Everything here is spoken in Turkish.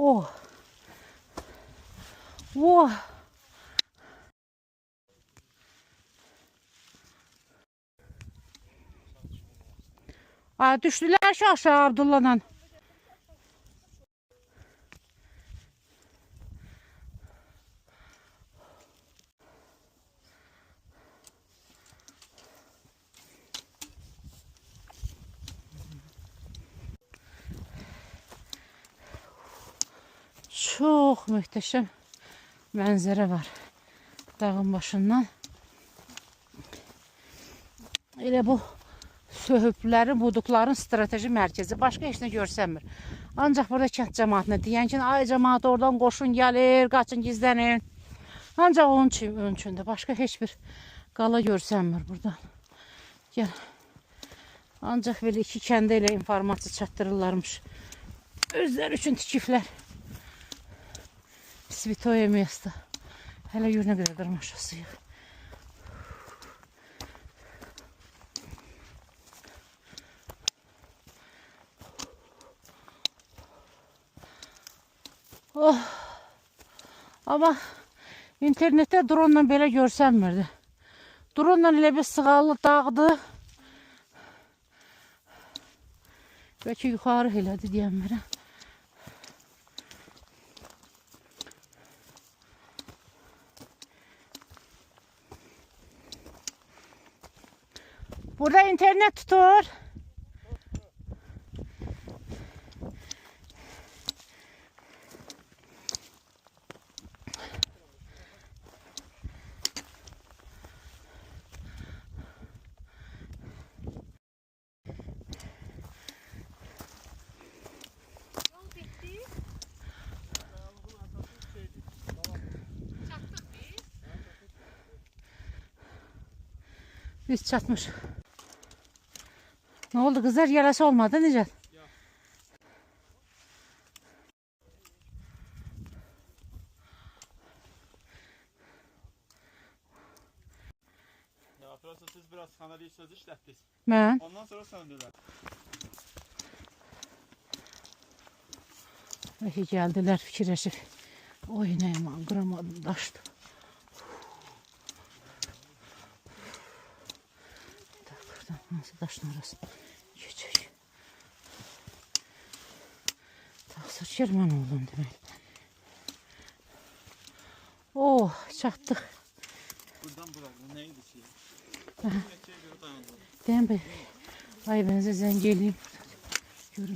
Oh. Oh. Aa, düştüler şu aşağı Abdullah'dan. Çok muhteşem manzara var. Dağın başından. Elə bu söhüblərin, budukların strateji mərkəzi. Başqa heç nə görsənmir. Ancaq burada kənd cəmaatına deyən ki, ay cəmaat oradan qoşun gəlir, qaçın gizlənin. Ancaq onun üçün, üçündür. Başqa heç bir qala görsənmir buradan. Gəl. Ancaq belə iki kəndə elə informasiya çatdırırlarmış. Özləri üçün tikiflər Святое место. Hele yürüne kadar karmaşasıyıq. Oh. Ama internette drone belə görsənmirdi. Drone elə bir sığallı dağdı. Bəlkə yuxarı elədi deyəm Burada internet tutur. Biz çatmış. Ne oldu kızlar? Yalası olmadı Necat. Ya Fırat'ı siz biraz kanalıyı söz işlettiniz. Ben. Ondan sonra söndüler. Belki geldiler fikirleşip. Oynayamam, kıramadım, taştı. Nasıl taşın arası. Geçecek. Taksır Şerman oğlum demek. Oh, çattık. Buradan bırak. Neydi şey? Değil mi? Ay ben size geleyim.